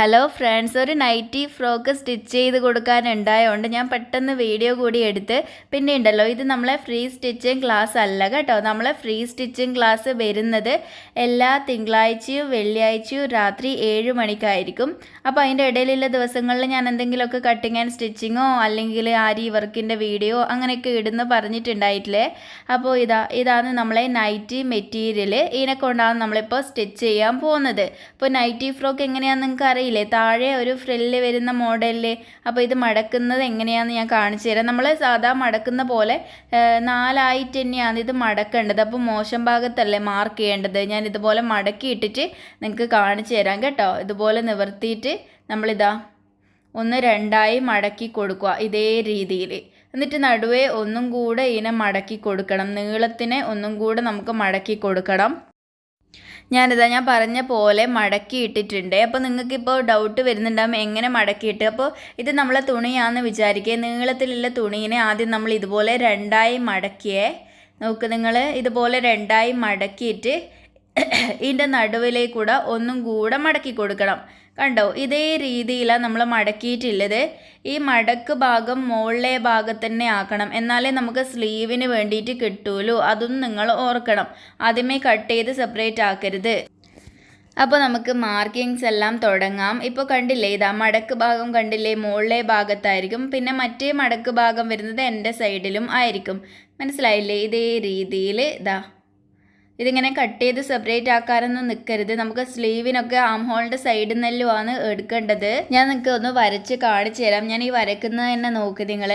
Hello friends ഒരു nighty frock stitch ചെയ്ത് കൊടുക്കാനുണ്ടായതുകൊണ്ട് ഞാൻ പെട്ടെന്ന് വീഡിയോ കൂടി എടുത്ത് പിന്നെ ഉണ്ടല്ലോ ഇത് നമ്മളെ ഫ്രീ സ്റ്റിച്ചിങ് ക്ലാസ് അല്ല കേട്ടോ. നമ്മളെ ഫ്രീ സ്റ്റിച്ചിങ് ക്ലാസ് വരുന്നത് എല്ലാ തിങ്കളാഴ്ചയും വെള്ളിയാഴ്ചയും രാത്രി ഏഴ് മണിക്കായിരിക്കും. അപ്പോൾ അതിന്റെ ഇടയിലുള്ള ദിവസങ്ങളിൽ ഞാൻ എന്തെങ്കിലുമൊക്കെ കട്ടിങ് ആൻഡ് സ്റ്റിച്ചിങ്ങോ അല്ലെങ്കിൽ ആരി വർക്കിന്റെ വീഡിയോ അങ്ങനെയൊക്കെ ഇടുന്ന് പറഞ്ഞിട്ടുണ്ടായിട്ടില്ലേ? അപ്പോൾ ഇതാ ഇതാണ് നമ്മളെ നൈറ്റി മെറ്റീരിയൽ ഇതിനെ കൊണ്ടാണ് നമ്മളിപ്പോൾ സ്റ്റിച്ച് ചെയ്യാൻ പോകുന്നത്. ഇപ്പോൾ നൈറ്റി ഫ്രോക്ക് എങ്ങനെയാണെന്ന് നിങ്ങൾക്ക് അറിയില്ലേ? താഴെ ഒരു ഫ്രില്ല് വരുന്ന മോഡലിൽ അപ്പോൾ ഇത് മടക്കുന്നത് എങ്ങനെയാണെന്ന് ഞാൻ കാണിച്ചു തരാം. നമ്മൾ സാധാ മടക്കുന്ന പോലെ നാലായിട്ട് തന്നെയാണ് ഇത് മടക്കേണ്ടത്. അപ്പോൾ മോശം ഭാഗത്തല്ലേ മാർക്ക് ചെയ്യേണ്ടത്? ഞാൻ ഇതുപോലെ മടക്കിയിട്ടിട്ട് നിങ്ങൾക്ക് കാണിച്ചു തരാം കേട്ടോ. ഇതുപോലെ നിവർത്തിയിട്ട് നമ്മളിതാ ഒന്ന് രണ്ടായി മടക്കി കൊടുക്കുക ഇതേ രീതിയിൽ എന്നിട്ട് നടുവേ ഒന്നും കൂടെ ഇതിനെ മടക്കി കൊടുക്കണം. നീളത്തിനെ ഒന്നും കൂടെ നമുക്ക് മടക്കി കൊടുക്കണം. ഞാനിതാ ഞാൻ പറഞ്ഞ പോലെ മടക്കി ഇട്ടിട്ടുണ്ട്. അപ്പോൾ നിങ്ങൾക്കിപ്പോൾ ഡൗട്ട് വരുന്നുണ്ടാകും എങ്ങനെ മടക്കിയിട്ട് അപ്പോൾ ഇത് നമ്മളെ തുണിയാണെന്ന് വിചാരിക്കുക നീളത്തിലുള്ള തുണീനെ ആദ്യം നമ്മൾ ഇതുപോലെ രണ്ടായി മടക്കിയേ. നോക്ക് നിങ്ങൾ ഇതുപോലെ രണ്ടായി മടക്കിയിട്ട് ഇതിന്റെ നടുവിലേക്കൂടെ ഒന്നും കൂടെ മടക്കി കൊടുക്കണം. കണ്ടോ? ഇതേ രീതിയിലാണ് നമ്മൾ മടക്കിയിട്ടുള്ളത്. ഈ മടക്ക് ഭാഗം മുകളിലെ ഭാഗത്ത് തന്നെ ആക്കണം. എന്നാലേ നമുക്ക് സ്ലീവിന് വേണ്ടിയിട്ട് കിട്ടുമല്ലോ അതും നിങ്ങൾ ഓർക്കണം. ആദ്യമേ കട്ട് ചെയ്ത് സെപ്പറേറ്റ് ആക്കരുത്. അപ്പോൾ നമുക്ക് മാർക്കിങ്സ് എല്ലാം തുടങ്ങാം. ഇപ്പോൾ കണ്ടില്ലേ ഇതാ മടക്ക് ഭാഗം കണ്ടില്ലേ മുകളിലെ ഭാഗത്തായിരിക്കും. പിന്നെ മറ്റേ മടക്ക് ഭാഗം വരുന്നത് എന്റെ സൈഡിലും ആയിരിക്കും. മനസ്സിലായില്ലേ? ഇതേ രീതിയിൽ ഇതാ. ഇതിങ്ങനെ കട്ട് ചെയ്ത് സെപ്പറേറ്റ് ആക്കാനൊന്നും നിൽക്കരുത് നമുക്ക് സ്ലീവിനൊക്കെ ആം ഹോളിന്റെ സൈഡിൽ നിന്നെല്ലുമാണ് എടുക്കേണ്ടത്. ഞാൻ നിങ്ങൾക്ക് ഒന്ന് വരച്ച് കാണിച്ചു തരാം. ഞാൻ ഈ വരക്കുന്നത് തന്നെ നോക്ക് നിങ്ങൾ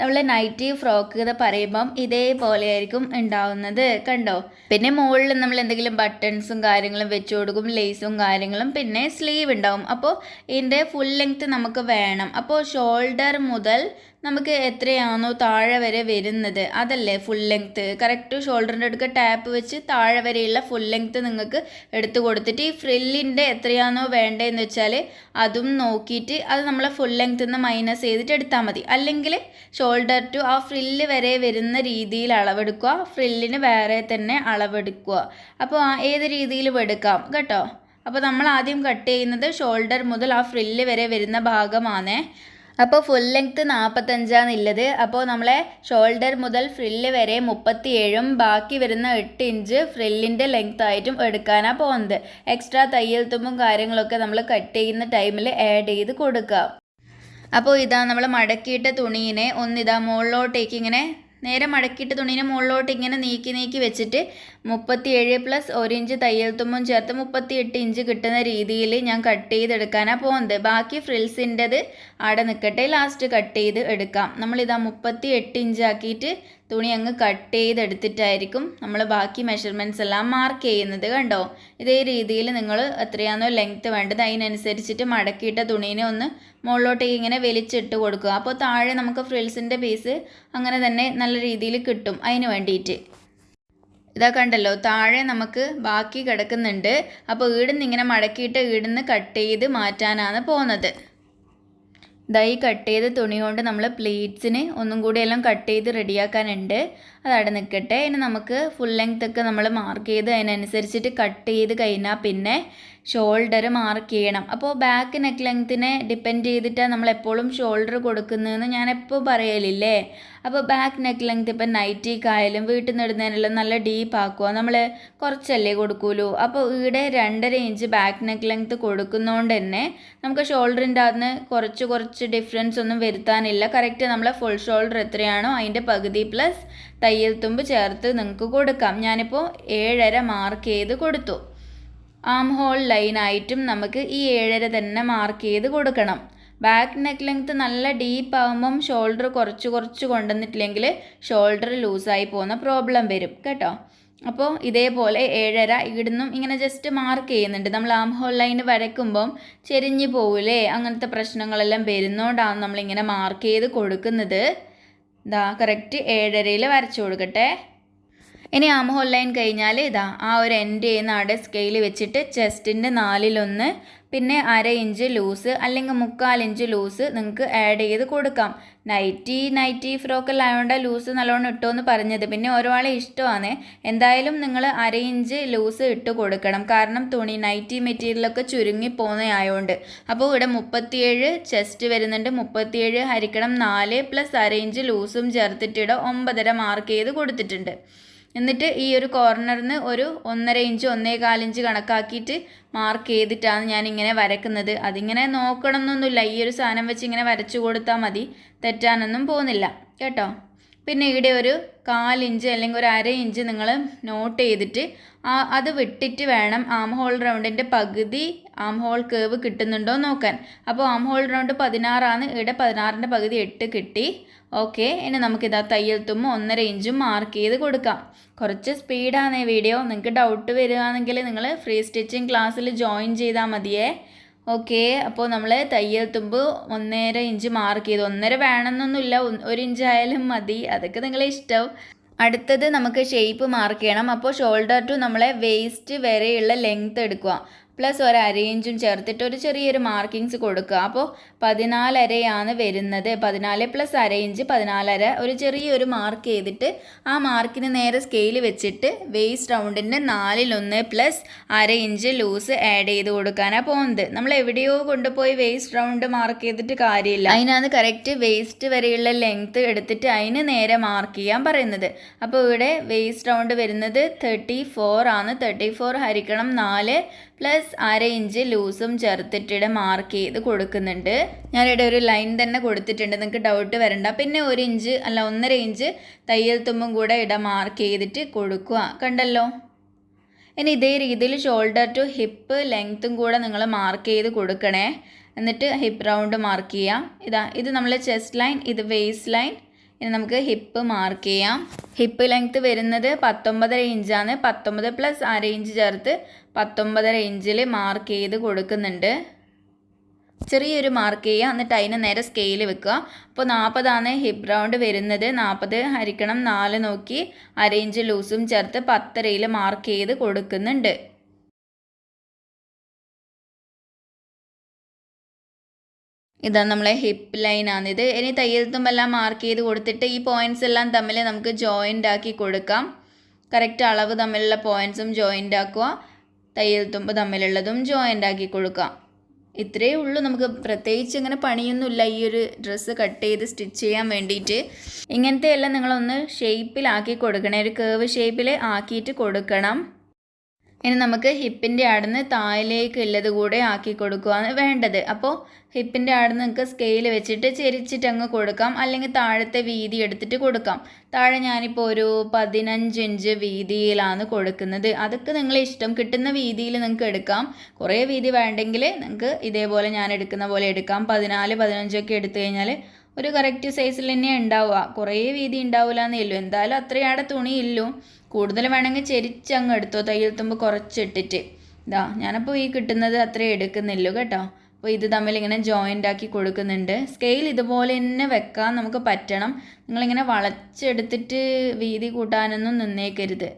നമ്മളെ നൈറ്റി ഫ്രോക്ക് എന്ന് പറയുമ്പം ഇതേപോലെ ആയിരിക്കും ഉണ്ടാവുന്നത്. കണ്ടോ? പിന്നെ മുകളിൽ നമ്മൾ എന്തെങ്കിലും ബട്ടൺസും കാര്യങ്ങളും വെച്ച് കൊടുക്കും ലേസും കാര്യങ്ങളും. പിന്നെ സ്ലീവ് ഉണ്ടാവും. അപ്പോൾ ഇതിന്റെ ഫുൾ ലെങ്ത് നമുക്ക് വേണം. അപ്പോൾ ഷോൾഡർ മുതൽ നമുക്ക് എത്രയാണോ താഴെ വരെ വരുന്നത്. അതല്ലേ ഫുൾ ലെങ്ത്ത് കറക്റ്റ് ഷോൾഡറിന്റെ അടുക്ക ടാപ്പ് വെച്ച് താഴെ വരെയുള്ള ഫുൾ ലെങ്ത്ത് നിങ്ങൾക്ക് എടുത്തു കൊടുത്തിട്ട് ഈ ഫ്രില്ലിന്റെ എത്രയാണോ വേണ്ടതെന്ന് വെച്ചാൽ അതും നോക്കിയിട്ട് അത് നമ്മളെ ഫുൾ ലെങ്ത്തിൽ നിന്ന് മൈനസ് ചെയ്തിട്ട് എടുത്താൽ മതി. അല്ലെങ്കിൽ ഷോൾഡർ ടു ആ ഫ്രില്ല് വരെ വരുന്ന രീതിയിൽ അളവെടുക്കുക. ഫ്രില്ലിന് വേറെ തന്നെ അളവെടുക്കുക. അപ്പോൾ ഏത് രീതിയിലും എടുക്കാം കേട്ടോ? അപ്പോൾ നമ്മൾ ആദ്യം കട്ട് ചെയ്യുന്നത് ഷോൾഡർ മുതൽ ആ ഫ്രില്ല് വരെ വരുന്ന ഭാഗമാണ്. അപ്പോൾ ഫുൾ ലെങ്ത്ത് നാൽപ്പത്തഞ്ചാന്നുള്ളത് അപ്പോൾ നമ്മളെ ഷോൾഡർ മുതൽ ഫ്രില്ല് വരെ മുപ്പത്തിയേഴും ബാക്കി വരുന്ന എട്ട് ഇഞ്ച് ഫ്രില്ലിന്റെ ലെങ്ത് ആയിട്ടും എടുക്കാനാണ് പോകുന്നത് എക്സ്ട്രാ തയ്യൽ തുമ്പും കാര്യങ്ങളൊക്കെ നമ്മൾ കട്ട് ചെയ്യുന്ന ടൈമിൽ ആഡ് ചെയ്ത് കൊടുക്കുക അപ്പോൾ ഇതാ നമ്മൾ മടക്കിയിട്ട തുണീനെ ഒന്നിതാ മുകളിലോട്ടേക്ക് ഇങ്ങനെ നേരെ മടക്കിയിട്ട് തുണീനെ മുകളിലോട്ട് ഇങ്ങനെ നീക്കി നീക്കി വെച്ചിട്ട് മുപ്പത്തി ഏഴ് പ്ലസ് ഒരു ഇഞ്ച് തയ്യൽ തുമ്പും ചേർത്ത് മുപ്പത്തിയെട്ട് ഇഞ്ച് കിട്ടുന്ന രീതിയിൽ ഞാൻ കട്ട് ചെയ്തെടുക്കാനാണ് പോകുന്നത് ബാക്കി ഫ്രിൽസിന്റെത് അവിടെ നിൽക്കട്ടെ ലാസ്റ്റ് കട്ട് ചെയ്ത് എടുക്കാം. നമ്മളിതാ മുപ്പത്തി എട്ട് ഇഞ്ച് ആക്കിയിട്ട് തുണി അങ്ങ് കട്ട് ചെയ്തെടുത്തിട്ടായിരിക്കും നമ്മൾ ബാക്കി മെഷർമെന്റ്സ് എല്ലാം മാർക്ക് ചെയ്യുന്നത് കണ്ടോ? ഇതേ രീതിയിൽ നിങ്ങൾ എത്രയാണോ ലെങ്ത്ത് വേണ്ടത് അതിനനുസരിച്ചിട്ട് മടക്കിയിട്ട തുണീനെ ഒന്ന് മുകളിലോട്ടേക്ക് ഇങ്ങനെ വലിച്ചിട്ട് കൊടുക്കുക. അപ്പോൾ താഴെ നമുക്ക് ഫ്രിൽസിന്റെ പീസ് അങ്ങനെ തന്നെ നല്ല രീതിയിൽ കിട്ടും അതിന് വേണ്ടിയിട്ട് ഇതാ കണ്ടല്ലോ താഴെ നമുക്ക് ബാക്കി കിടക്കുന്നുണ്ട്. അപ്പോൾ ഈടുന്ന് ഇങ്ങനെ മടക്കിയിട്ട് ഈടുന്ന് കട്ട് ചെയ്ത് മാറ്റാനാണ് പോകുന്നത്. ഈ കട്ട് ചെയ്ത തുണി കൊണ്ട് നമ്മൾ പ്ലേറ്റ്സിന് ഒന്നും കൂടി എല്ലാം കട്ട് ചെയ്ത് റെഡിയാക്കാനുണ്ട് അതവിടെ നിൽക്കട്ടെ ഇനി നമുക്ക് ഫുൾ ലെങ്ത് ഒക്കെ നമ്മൾ മാർക്ക് ചെയ്ത് അതിനനുസരിച്ചിട്ട് കട്ട് ചെയ്ത് കഴിഞ്ഞാൽ പിന്നെ ഷോൾഡർ മാർക്ക് ചെയ്യണം. അപ്പോൾ ബാക്ക് നെക്ക് ലെങ്ത്തിനെ ഡിപ്പെൻഡ് ചെയ്തിട്ടാണ് നമ്മൾ എപ്പോഴും ഷോൾഡർ കൊടുക്കുന്നതെന്ന് ഞാൻ എപ്പോൾ പറയലില്ലേ? അപ്പോൾ ബാക്ക് നെക്ക് ലെങ്ത് ഇപ്പം നൈറ്റിക്കായാലും വീട്ടിൽ നിന്ന് ഇടുന്നതിനെല്ലാം നല്ല ഡീപ്പ് ആക്കുക നമ്മൾ കുറച്ചല്ലേ കൊടുക്കൂലൂ അപ്പോൾ ഇവിടെ രണ്ടര ഇഞ്ച് ബാക്ക് നെക്ക് ലെങ്ത് കൊടുക്കുന്നതുകൊണ്ട് തന്നെ നമുക്ക് ഷോൾഡറിന്റെ അകത്ത് കുറച്ച് കുറച്ച് ഡിഫറൻസ് ഒന്നും വരുത്താനില്ല. കറക്റ്റ് നമ്മളെ ഫുൾ ഷോൾഡർ എത്രയാണോ അതിന്റെ പകുതി പ്ലസ് തയ്യൽ തുമ്പ് ചേർത്ത് നിങ്ങൾക്ക് കൊടുക്കാം. ഞാനിപ്പോൾ ഏഴര മാർക്ക് ചെയ്ത് കൊടുത്തു. ആം ഹോൾ ലൈനായിട്ടും നമുക്ക് ഈ ഏഴര തന്നെ മാർക്ക് ചെയ്ത് കൊടുക്കണം. ബാക്ക് നെക്ക് ലെങ്ത്ത് നല്ല ഡീപ്പ് ആകുമ്പം ഷോൾഡർ കുറച്ച് കുറച്ച് കൊണ്ടുവന്നിട്ടില്ലെങ്കിൽ ഷോൾഡർ ലൂസായി പോകുന്ന പ്രോബ്ലം വരും. കേട്ടോ? അപ്പോൾ ഇതേപോലെ ഏഴര ഇവിടുന്നും ഇങ്ങനെ ജസ്റ്റ് മാർക്ക് ചെയ്യുന്നുണ്ട്. നമ്മൾ ആം ഹോൾ ലൈൻ വരയ്ക്കുമ്പം ചെരിഞ്ഞു പോവില്ലേ അങ്ങനത്തെ പ്രശ്നങ്ങളെല്ലാം വരുന്നതുകൊണ്ടാണ് നമ്മളിങ്ങനെ മാർക്ക് ചെയ്ത് കൊടുക്കുന്നത്. ഇതാ കറക്റ്റ് ഏഴരയിൽ വരച്ചു കൊടുക്കട്ടെ. ഇനി ആം ഹോൾ ലൈൻ കഴിഞ്ഞാൽ ഇതാ ആ ഒരു എൻഡ് ചെയ്യുന്ന അവിടെ സ്കെയിൽ വെച്ചിട്ട് ചെസ്റ്റിന്റെ നാലിലൊന്ന് പിന്നെ അര ഇഞ്ച് ലൂസ് അല്ലെങ്കിൽ മുക്കാൽ ഇഞ്ച് ലൂസ് നിങ്ങൾക്ക് ആഡ് ചെയ്ത് കൊടുക്കാം. നൈറ്റി നൈറ്റി ഫ്രോക്കെല്ലാം ആയതുകൊണ്ട് ലൂസ് നല്ലോണം ഇട്ടോ പറഞ്ഞത്. പിന്നെ ഓരോ ആളെ ഇഷ്ടമാണ് എന്തായാലും നിങ്ങൾ അര ഇഞ്ച് ലൂസ് ഇട്ട് കൊടുക്കണം. കാരണം തുണി നൈറ്റി മെറ്റീരിയലൊക്കെ ചുരുങ്ങി പോകുന്നതായതുകൊണ്ട് അപ്പോൾ ഇവിടെ മുപ്പത്തിയേഴ് ചെസ്റ്റ് വരുന്നുണ്ട്. മുപ്പത്തിയേഴ് ഹരിക്കണം നാല് പ്ലസ് അര ഇഞ്ച് ലൂസും ചേർത്തിട്ട് ഇവിടെ ഒമ്പതര മാർക്ക് ചെയ്ത് കൊടുത്തിട്ടുണ്ട്. എന്നിട്ട് ഈ ഒരു കോർണറിൽ നിന്ന് ഒരു ഒന്നര ഇഞ്ച് ഒന്നേ കാലിഞ്ച് കണക്കാക്കിയിട്ട് മാർക്ക് ചെയ്തിട്ടാണ് ഞാൻ ഇങ്ങനെ വരക്കുന്നത്. അതിങ്ങനെ നോക്കണം എന്നൊന്നുമില്ല ഈ ഒരു സാധനം വെച്ച് ഇങ്ങനെ വരച്ചു കൊടുത്താൽ മതി. തെറ്റാനൊന്നും പോകുന്നില്ല. കേട്ടോ? പിന്നെ ഇവിടെ ഒരു കാലിഞ്ച് അല്ലെങ്കിൽ ഒരു അര ഇഞ്ച് നിങ്ങൾ നോട്ട് ചെയ്തിട്ട് അത് വിട്ടിട്ട് വേണം ആം ഹോൾ റൗണ്ടിന്റെ പകുതി ആം ഹോൾ കേവ് കിട്ടുന്നുണ്ടോ നോക്കാൻ. അപ്പോൾ ആം ഹോൾ റൗണ്ട് പതിനാറാണ് ഇവിടെ പതിനാറിന്റെ പകുതി എട്ട് കിട്ടി. ഓക്കെ ഇനി നമുക്കിതാ തയ്യൽ തുമ്പ് ഒന്നര ഇഞ്ചും മാർക്ക് ചെയ്ത് കൊടുക്കാം. കുറച്ച് സ്പീഡാണ് ഈ വീഡിയോ നിങ്ങൾക്ക് ഡൗട്ട് വരികയാണെങ്കിൽ നിങ്ങൾ ഫ്രീ സ്റ്റിച്ചിങ് ക്ലാസ്സിൽ ജോയിൻ ചെയ്താൽ മതിയേ. ഓക്കെ അപ്പോൾ നമ്മൾ തയ്യൽ തുമ്പ് ഒന്നര ഇഞ്ച് മാർക്ക് ചെയ്തു. ഒന്നര വേണമെന്നൊന്നുമില്ല. ഒരു ഇഞ്ച് ആയാലും മതി. അതൊക്കെ നിങ്ങളെ ഇഷ്ടം അടുത്തത് നമുക്ക് ഷേപ്പ് മാർക്ക് ചെയ്യണം. അപ്പോൾ ഷോൾഡർ ടു നമ്മളെ വേസ്റ്റ് വരെയുള്ള ലെങ്ത് എടുക്കുക. പ്ലസ് ഒരു അര ഇഞ്ചും ചേർത്തിട്ട് ഒരു ചെറിയൊരു മാർക്കിങ്സ് കൊടുക്കുക. അപ്പോൾ പതിനാലരയാണ് വരുന്നത്. പതിനാല് പ്ലസ് അര ഇഞ്ച് പതിനാലര ഒരു ചെറിയൊരു മാർക്ക് ചെയ്തിട്ട് ആ മാർക്കിന് നേരെ സ്കെയിൽ വെച്ചിട്ട് വേസ്റ്റ് റൗണ്ടിന്റെ നാലിലൊന്ന് പ്ലസ് അര ഇഞ്ച് ലൂസ് ആഡ് ചെയ്ത് കൊടുക്കാനാണ് പോകുന്നത് നമ്മൾ എവിടെയോ കൊണ്ടുപോയി വേസ്റ്റ് റൗണ്ട് മാർക്ക് ചെയ്തിട്ട് കാര്യമില്ല. അതിനാണ് കറക്റ്റ് വേസ്റ്റ് വരെയുള്ള ലെങ്ത് എടുത്തിട്ട് അതിന് നേരെ മാർക്ക് ചെയ്യാൻ പറയുന്നത്. അപ്പോൾ ഇവിടെ വേസ്റ്റ് റൗണ്ട് വരുന്നത് തേർട്ടി ഫോർ ആണ്. തേർട്ടി ഫോർ ഹരിക്കണം നാല് പ്ലസ് അര ഇഞ്ച് ലൂസും ചേർത്തിട്ടിടെ മാർക്ക് ചെയ്ത് കൊടുക്കുന്നുണ്ട്. ഞാനിവിടെ ഒരു ലൈൻ തന്നെ കൊടുത്തിട്ടുണ്ട്. നിങ്ങൾക്ക് ഡൗട്ട് വരണ്ട. പിന്നെ ഒരു ഇഞ്ച് അല്ല ഒന്നര ഇഞ്ച് തയ്യൽ തുമ്പും കൂടെ ഇട മാർക്ക് ചെയ്തിട്ട് കൊടുക്കുക. കണ്ടല്ലോ? ഇനി ഇതേ രീതിയിൽ ഷോൾഡർ ടു ഹിപ്പ് ലെങ്ത്തും കൂടെ നിങ്ങൾ മാർക്ക് ചെയ്ത് കൊടുക്കണേ. എന്നിട്ട് ഹിപ്പ് റൗണ്ട് മാർക്ക് ചെയ്യാം. ഇതാ ഇത് നമ്മൾ ചെസ്റ്റ് ലൈൻ ഇത് വേസ്റ്റ് ലൈൻ ഇനി നമുക്ക് ഹിപ്പ് മാർക്ക് ചെയ്യാം. ഹിപ്പ് ലെങ്ത്ത് വരുന്നത് പത്തൊമ്പതര ഇഞ്ചാണ് പത്തൊമ്പത് പ്ലസ് അര ഇഞ്ച് ചേർത്ത് പത്തൊമ്പതര ഇഞ്ചിൽ മാർക്ക് ചെയ്ത് കൊടുക്കുന്നുണ്ട്. ചെറിയൊരു മാർക്ക് ചെയ്യുക. എന്നിട്ട് അതിന് നേരെ സ്കെയിൽ വെക്കുക. അപ്പോൾ നാൽപ്പതാണ് ഹിപ്പ് റൗണ്ട് വരുന്നത്. നാൽപ്പത് ഹരിക്കണം നാല് നോക്കി അര ഇഞ്ച് ലൂസും ചേർത്ത് പത്തരയിൽ മാർക്ക് ചെയ്ത് കൊടുക്കുന്നുണ്ട്. ഇതാ നമ്മളെ ഹിപ്പ് ലൈനാണിത് ഇനി തയ്യൽ തുമ്പെല്ലാം മാർക്ക് ചെയ്ത് കൊടുത്തിട്ട് ഈ പോയിന്റ്സ് എല്ലാം തമ്മിൽ നമുക്ക് ജോയിന്റ് ആക്കി കൊടുക്കാം. കറക്റ്റ് അളവ് തമ്മിലുള്ള പോയിന്റ്സും ജോയിന്റ് ആക്കുക. തയ്യൽ തമ്മിലുള്ളതും ജോയിന്റ് ആക്കി കൊടുക്കാം ഇത്രയേ ഉള്ളൂ. നമുക്ക് പ്രത്യേകിച്ച് ഇങ്ങനെ പണിയൊന്നുമില്ല. ഈ ഒരു ഡ്രസ്സ് കട്ട് ചെയ്ത് സ്റ്റിച്ച് ചെയ്യാൻ വേണ്ടിയിട്ട്. ഇങ്ങനത്തെ എല്ലാം നിങ്ങളൊന്ന് ഷേപ്പിലാക്കി കൊടുക്കണം. ഒരു കേവ് ഷേപ്പിൽ ആക്കിയിട്ട് കൊടുക്കണം. ഇനി നമുക്ക് ഹിപ്പിന്റെ ആടുന്ന് താഴേക്ക് ഉള്ളത് കൂടെ ആക്കി കൊടുക്കുകയാണ് വേണ്ടത്. അപ്പോൾ ഹിപ്പിന്റെ ആടുന്ന് നിങ്ങൾക്ക് സ്കെയിൽ വെച്ചിട്ട് ചെരിച്ചിട്ട് അങ്ങ് കൊടുക്കാം. അല്ലെങ്കിൽ താഴത്തെ വീതി എടുത്തിട്ട് കൊടുക്കാം. താഴെ ഞാനിപ്പോൾ ഒരു പതിനഞ്ച് ഇഞ്ച് വീതിയിലാണ് കൊടുക്കുന്നത്. അതൊക്കെ നിങ്ങളെ ഇഷ്ടം. കിട്ടുന്ന വീതിയിൽ നിങ്ങൾക്ക് എടുക്കാം. കുറേ വീതി വേണ്ടെങ്കിൽ നിങ്ങൾക്ക് ഇതേപോലെ ഞാൻ എടുക്കുന്ന പോലെ എടുക്കാം. പതിനാല് പതിനഞ്ചൊക്കെ എടുത്തു കഴിഞ്ഞാൽ ഒരു കറക്റ്റ് സൈസിൽ തന്നെ ഉണ്ടാവുക. കുറേ വീതി ഉണ്ടാവില്ല എന്നേ ഉള്ളൂ. എന്തായാലും അത്രയാടെ തുണി കൂടുതൽ വേണമെങ്കിൽ ചെരിച്ചങ്ങ് എടുത്തോ. തയ്യൽ തുമ്പ് കുറച്ചിട്ടിട്ട്. ഇതാ ഞാനപ്പോൾ ഈ കിട്ടുന്നത് അത്രയും എടുക്കുന്നില്ലു കേട്ടോ. അപ്പോൾ ഇത് തമ്മിൽ ഇങ്ങനെ ജോയിന്റ് ആക്കി കൊടുക്കുന്നുണ്ട്. സ്കെയിൽ ഇതുപോലെ തന്നെ വെക്കാൻ നമുക്ക് പറ്റണം. നിങ്ങളിങ്ങനെ വളച്ചെടുത്തിട്ട് വീതി കൂട്ടാനൊന്നും നിന്നേക്കരുത്.